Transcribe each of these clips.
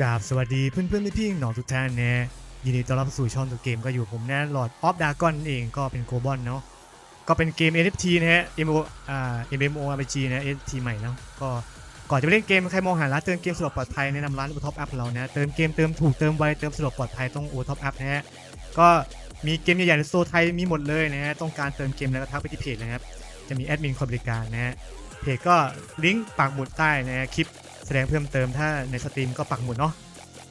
กราบสวัสดีเพื่อนเพื่อนพี่ๆน้องทุกท่านนะยินดีต้อนรับสู่ช่องตัวเกมก็อยู่ผมแนะหลอดออฟดากอนเองก็เป็นโกลบอลเนาะก็เป็นเกม NFT นะฮะ MMO อ่า MMORPG นะ NFT ใหม่เนาะก็ก่อนจะไปเล่นเกมใครมองหาร้านเติมเกมสะดวกปลอดภัยแนะนำร้านโอท็อปแอัพเรานะเติมเกมเติมถูกเติมไวเติมสะดวกปลอดภัยต้องโอท็อปแอัพนะฮะก็มีเกมใหญ่ๆในโซไทยมีหมดเลยนะฮะต้องการเติมเกมแล้วก็ทักไปที่เพจนะครับจะมีแอดมินคอยบริการนะฮะเพจก็ลิงก์ปักหมุดใต้นะฮะคลิป แสดงเพิ่มเติมถ้าในสตรีมก็ปักหมุดเนาะ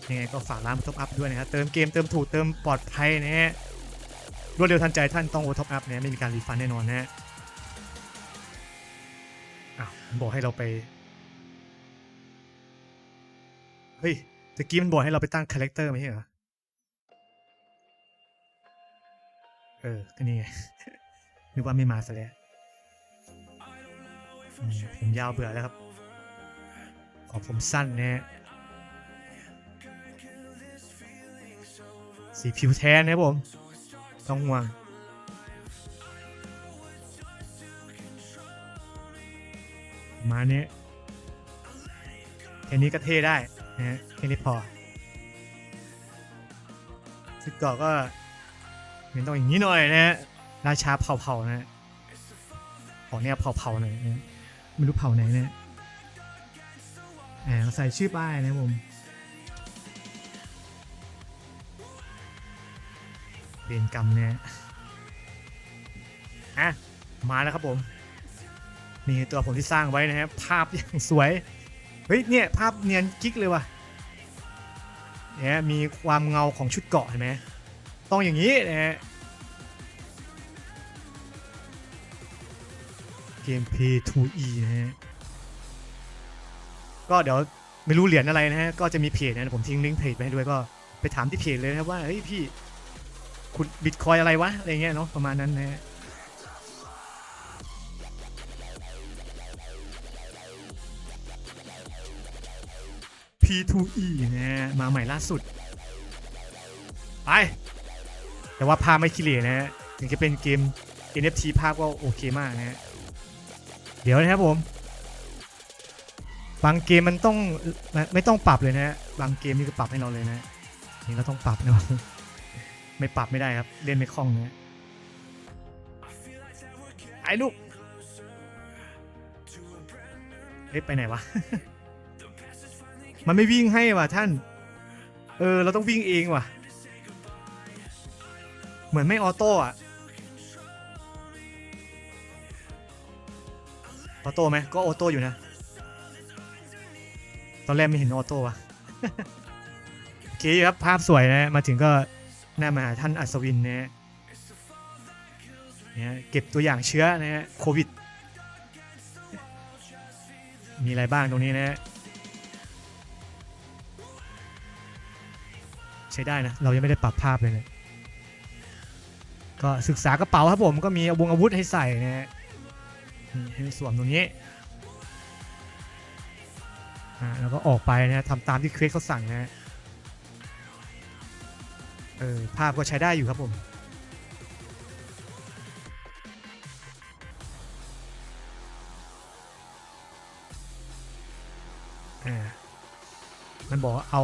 ยังไงก็ฝากร้านท็อปอัพด้วยนะครับเติมเกมเติมถูกเติมปลอดภัยนะฮะรวดเร็วทันใจท่านต้องโอท็อปอัพนะไม่มีการรีฟันแน่นอนนะฮะอ้าวบอกให้เราไปเฮ้ยตะกี้มันบอกให้เราไปตั้งคาแรคเตอร์ไม่ใช่เหรอเออก็นี่ไงนึกว่าไม่มาซะแล้วผมยาวเบื่อแล้วครับ ขอผมสั้นนะฮะสีผิวแทนนะผม ต้องห่วงมาเนี้ยแค่นี้ก็เท่ได้นะฮะแค่นี้พอซึกเกาะก็มันต้องอย่างนี้หน่อยนะฮะราชาเผาๆนะฮะของเนี่ยเผาๆหน่อยนะฮะไม่รู้เผาไหนนี่ย อ่าใส่ชื่อป้ายนะผมเรียนกรรมเนี่ยอะมาแล้วครับผม นี่ตัวผมที่สร้างไว้นะครับภาพอย่างสวย เฮ้ยเนี่ยภาพเนียนกิ๊กเลยว่ะเนี่ยมีความเงาของชุดเกาะเห็นไหมต้องอย่างนี้นะฮะเกม P2E นะฮะ ก็เดี๋ยวไม่รู้เหรียญอะไรนะฮะก็จะมีเพจนะผมทิ้งลิงก์เพจไปให้ด้วยก็ไปถามที่เพจเลยนะครับว่าเฮ้ยพี่คุณบิตคอยอะไรวะอะไรเงี้ยเนาะประมาณนั้นนะฮะ P2E นะฮะมาใหม่ล่าสุด ไป แต่ว่าภาพไม่ขี้เหร่นะฮะถึงจะเป็นเกม NFT ภาพก็โอเคมากนะฮะเดี๋ยวนะครับผม บางเกมมันต้องไม่ไม่ต้องปรับเลยนะฮะบางเกมนี่ก็ปรับให้เราเลยนะนี่เราต้องปรับเนาะไม่ปรับไม่ได้ครับเล่นไม่คล่องนะไอ้ลูกเอ๊ะไปไหนวะมันไม่วิ่งให้ว่ะท่าน เออ เราต้องวิ่งเองว่ะ เหมือนไม่ออโต้อะออโต้ไหมก็ออโต้อยู่นะ ตอนแรกไม่เห็นออโต้อะโอเคครับภาพสวยนะมาถึงก็หน้ามาหาท่านอัศวินนะฮะเนี่ยเก็บตัวอย่างเชื้อนะฮะโควิด มีอะไรบ้างตรงนี้นะฮะใช้ได้นะ เรายังไม่ได้ปรับภาพเลยเลยก็ศึกษากระเป๋าครับผมก็มีอาวงอาวุธให้ใส่นะฮะให้สวมตรงนี้ อ่าแล้วก็ออกไปนะฮะทำตามที่เครสเขาสั่งนะฮะเออภาพก็ใช้ได้อยู่ครับผมอ่ามันบอกเอา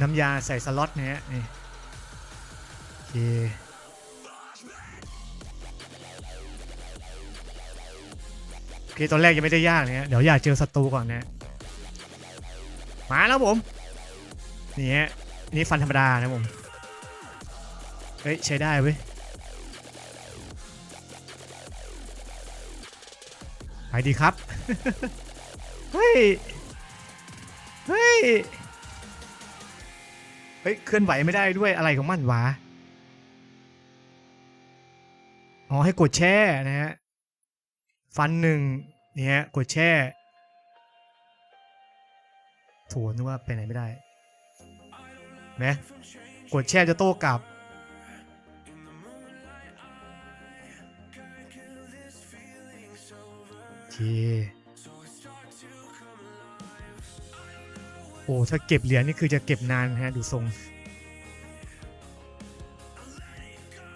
น้ำยาใส่สล็อตนะฮะนี่โอเคโอเคตอนแรกยังไม่ได้ยากเนะฮะเดี๋ยวอยากเจอศัตรูก่อนนะ มาแล้วผม นี่ฮะนี่ฟันธรรมดานะผม เฮ้ย ใช้ได้เว้ย ไปดีครับ เฮ้ย เฮ้ย เฮ้ย เคลื่อนไหวไม่ได้ด้วยอะไรของมันวะ อ๋อ ให้กดแช่นะฮะ ฟันหนึ่งเนี่ยฮะกดแช่ โถนึกว่าไปไหนไม่ได้ไหมกดแช่จะโต้กลับโอเคโอ้ ถ้าเก็บเหรียญนี่คือจะเก็บนานนะฮะ ดูทรง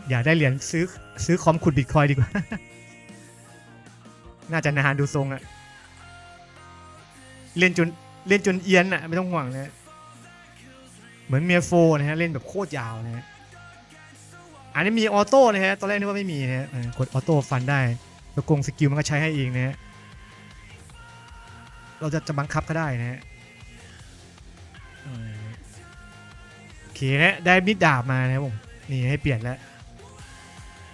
อยากได้เหรียญซื้อซื้อคอมขุดบิตคอยดีกว่า น่าจะนานดูทรงอะเล่นจน เล่นจนเอียนอะไม่ต้องห่วงนะเหมือนเมียโฟนะฮะเล่นแบบโคตรยาวนะฮะอันนี้มีออโต้นะฮะตอนแรกนึกว่าไม่มีนะฮะกดออโต้ฟันได้แล้วกงสกิลมันก็ใช้ให้เองนะฮะเราจะจะบังคับก็ได้นะฮะโอเคนะได้มิดดาบมานะครับผมนี่ให้เปลี่ยนแล้ว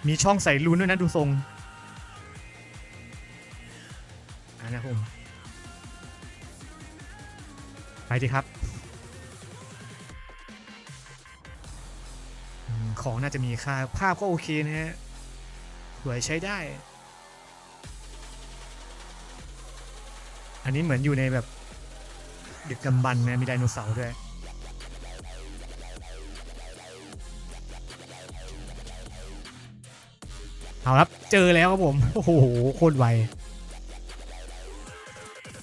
มีช่องใส่รูนด้วยนะดูทรงอันนะครับผม ไปดิครับ ของน่าจะมีค่า ภาพก็โอเคนะฮะสวยใช้ได้ อันนี้เหมือนอยู่ในแบบดึกดำบรรนะมีไดโนเสาร์ด้วยเอาครับเจอแล้วครับผม โอ้โห โคตรไว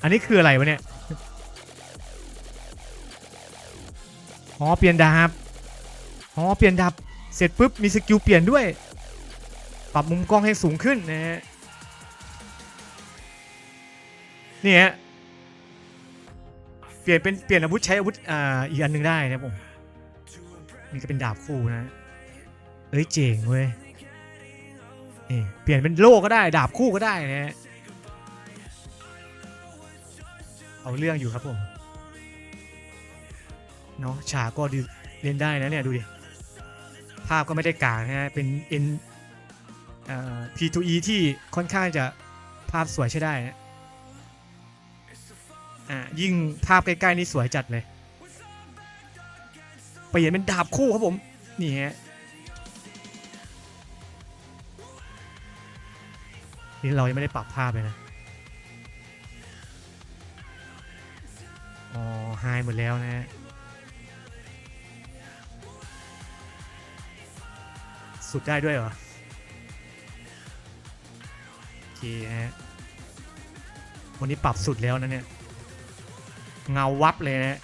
อันนี้คืออะไรวะเนี่ย อ๋อเปลี่ยนดาบอ๋อเปลี่ยนดาบเสร็จปุ๊บมีสกิลเปลี่ยนด้วย ปรับมุมกล้องให้สูงขึ้นนะฮะนี่ฮะเปลี่ยนเป็นเปลี่ยนอาวุธใช้อาวุธอ่าอีกอันหนึงได้นะผมนี่ก็เป็นดาบคู่นะเอ้ยเจ๋งเว้ยนี่เปลี่ยนเป็นโล่ก็ได้ ดาบคู่ก็ได้นะฮะเอาเรื่องอยู่ครับผม เนาะฉากก็ดูเล่นได้นะเนี่ยดูดิ ภาพก็ไม่ได้กากนะฮะเป็น N เอ่อ P2E ที่ค่อนข้างจะภาพสวยใช้ได้นะอะยิ่งภาพใกล้ๆนี่สวยจัดเลยเปลี่ยนเป็นดาบคู่ครับผม นี่ฮะนี่เรายังไม่ได้ปรับภาพเลยนะ อ๋อไฮหมดแล้วนะฮะ สุดได้ด้วยเหรอ โอเคฮะ วันนี้ปรับสุดแล้วนะเนี่ย เงาวับเลยนะ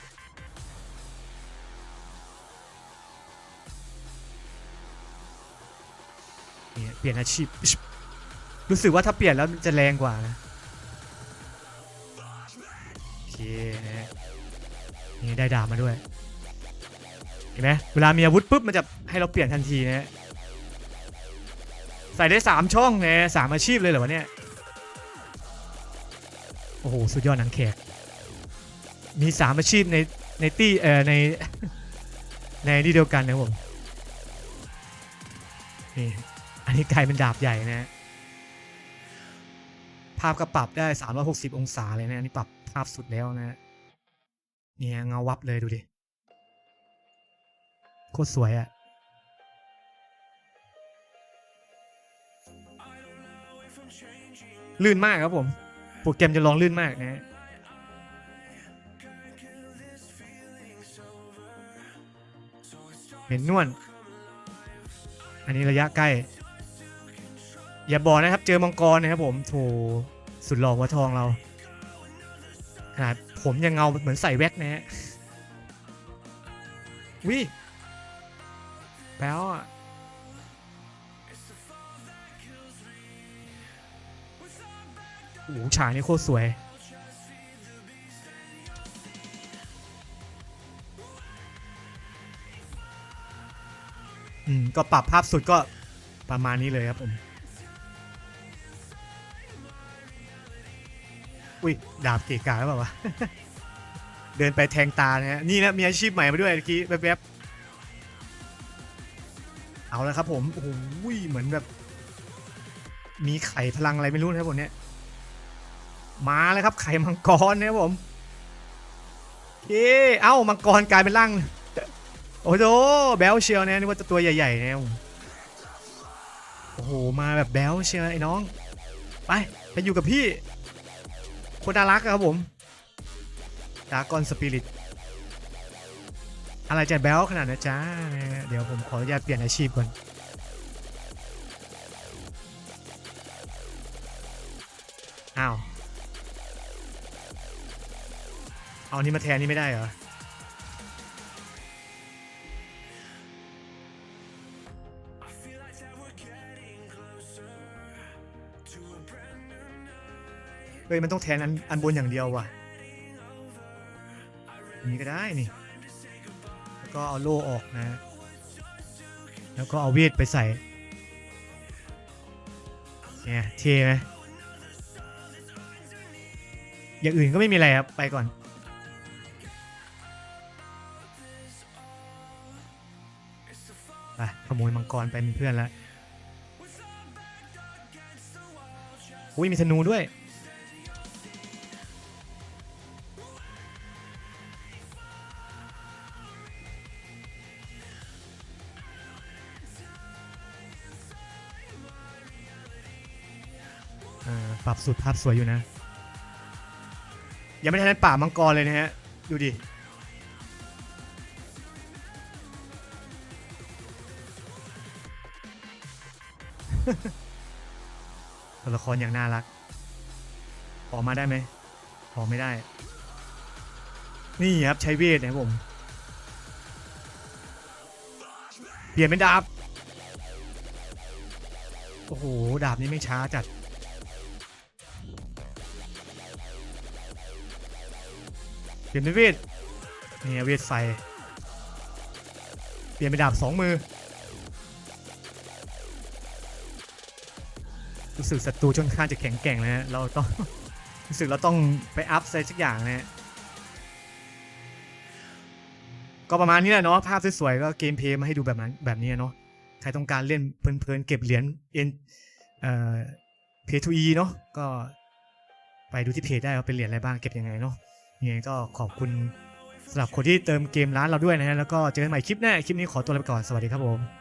เนี่ยเปลี่ยนอาชีพ รู้สึกว่าถ้าเปลี่ยนแล้วจะแรงกว่านะ โอเคนะนี่ได้ดาบมาด้วย เห็นไหมเวลามีอาวุธปุ๊บมันจะให้เราเปลี่ยนทันทีนะฮะ ส่ได้ 3 ช่องเนะสามอาชีพเลยเหรอวะเนี่ย โอ้โห สุดยอดหนังแขก มี 3 อาชีพในในตี้เอ่อในในที่เดียวกันนะผมนี่อันนี้กลายเป็นดาบใหญ่นะ ภาพก็ปรับได้ 360 องศาเลยนะ อันนี้ปรับภาพสุดแล้วนะเนี่ยเงาวับเลยดูดิ โคตรสวยอะ ลื่นมากครับผมโปรแกรมจะลองลื่นมากนะฮะเห็นนวลอันนี้ระยะใกล้ อย่าบอกนะครับ เจอมังกรนะครับผมโถสุดหล่อหัวทองเราขนาดผมยังเงาเหมือนใส่แว็กนะฮะวิแป๊วอะ โอ้โหฉากนี้โคตรสวย อืม ก็ปรับภาพสุดก็ประมาณนี้เลยครับผม อุ้ย ดาบเกะกะหรือเปล่าวะ เดินไปแทงตานะฮะ นี่นะมีอาชีพใหม่มาด้วยเมื่อกี้แวบๆเอาแล้วครับผม โอ้โหเหมือนแบบ มีไข่พลังอะไรไม่รู้นะครับผมเนี่ย มาแล้วครับไข่มังกรนะครับผมเคเอ้ามังกรกลายเป็นร่างโอ้โหแบลเชียวเนี่ยนึกว่าจะตัวใหญ่ๆเนี่ยโอ้โหมาแบบแบลเชียวไอ้น้อง ไปไปอยู่กับพี่คนน่ารักครับผมดากอนสปิริตอะไรจะแบลขนาดนั้จ้าเดี๋ยวผมขออนุญาตเปลี่ยนอาชีพก่อนอ้าว เอานี่มาแทนนี่ไม่ได้เหรอ เฮ้ย มันต้องแทนอันอันบนอย่างเดียวว่ะนนี้ก็ได้นี่ แล้วก็เอาโล่ออกนะ แล้วก็เอาเวทไปใส่ เนี่ยเทไหมอย่างอื่นก็ไม่มีอะไรครับ ไปก่อน โมยมังกรไปเป็นเพื่อนแล้วอุ้ยมีธนูด้วยอ่อปรับสุดภาพสวยอยู่นะ ยังไม่ทันได้ป่ามังกรเลยนะฮะ ดูดิ ตัวละครอย่างน่ารัก ออกมาได้ไหมออกไม่ได้ นี่ครับใช้เวทนะครับผม เปลี่ยนเป็นดาบ โอ้โห ดาบนี้ไม่ช้าจัด เปลี่ยนเป็นเวทนี่เวทไฟ เปลี่ยนเป็นดาบสองมือ สึกศัตรูค่อนข้างจะแข็งแกร่งนะฮะเราต้องรู้สึกเราต้องไปอัพอะไรสักอย่างนะฮะก็ประมาณนี้แหละเนาะภาพสวยๆก็เกมเพลย์มาให้ดูแบบนั้นแบบนี้เนาะใครต้องการเล่นเพลินๆเก็บเหรียญเอ็นเอ่อเพย์ทูอีเนาะก็ไปดูที่เพจได้ว่าเป็นเหรียญอะไรบ้างเก็บยังไงเนาะยังไงก็ขอบคุณสำหรับคนที่เติมเกมร้านเราด้วยนะฮะแล้วก็เจอกันใหม่คลิปหน้าคลิปนี้ขอตัวลาไปก่อนสวัสดีครับผม